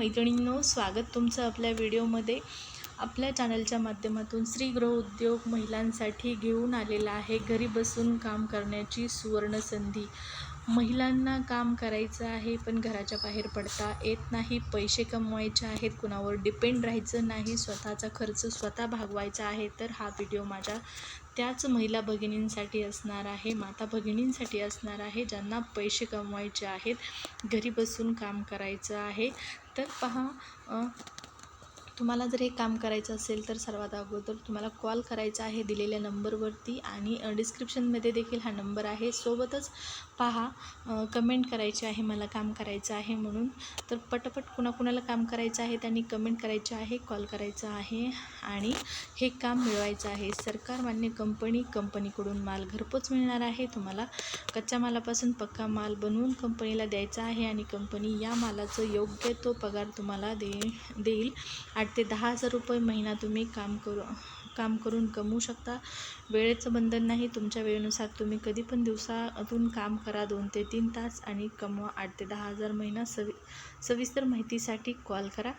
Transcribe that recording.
मैत्रिणींनो स्वागत तुमचं आपल्या व्हिडिओमध्ये. आपल्या चॅनलच्या माध्यमातून श्री उद्योग महिलांसाठी घेऊन आलेला आहे. घरी बसून काम करण्याची सुवर्णसंधी महिलांना काम करायचं आहे पण घराच्या बाहेर पडता येत नाही. पैसे कमवायचे आहेत कुणावर डिपेंड राहायचं नाही. स्वतःचा खर्च स्वतः भागवायचा आहे तर हा व्हिडिओ माझ्या त्याच महिला भगिनींसाठी असणार आहे माता भगिनींसाठी असणार आहे ज्यांना पैसे कमवायचे आहेत. घरी बसून काम करायचं आहे. तर पहा तुम्हाला जर हे काम करायचं असेल तर सर्वात अगोदर तुम्हाला कॉल करायचा आहे दिलेल्या नंबरवरती आणि डिस्क्रिप्शनमध्ये देखील हा नंबर आहे. सोबतच पहा कमेंट करायची आहे मला काम करायचं आहे म्हणून. तर पटपट कुणाकुणाला काम करायचं आहे त्यांनी कमेंट करायचे आहे कॉल करायचा आहे आणि हे काम मिळवायचं आहे. सरकार मान्य कंपनी कंपनीकडून माल घरपोच मिळणार आहे. तुम्हाला कच्च्या मालापासून पक्का माल बनवून कंपनीला द्यायचा आहे आणि कंपनी या मालाचं योग्य तो पगार तुम्हाला दे देईल. आठ ते दहा हजार रुपये महिना तुम्ही काम करू काम करून कमवू शकता. वेळेचं बंधन नाही तुमच्या वेळेनुसार तुम्ही कधी पण दिवसातून काम करा दोन ते तीन तास आणि कमवा आठ ते दहा हजार महिना. सवि सविस्तर माहितीसाठी कॉल करा.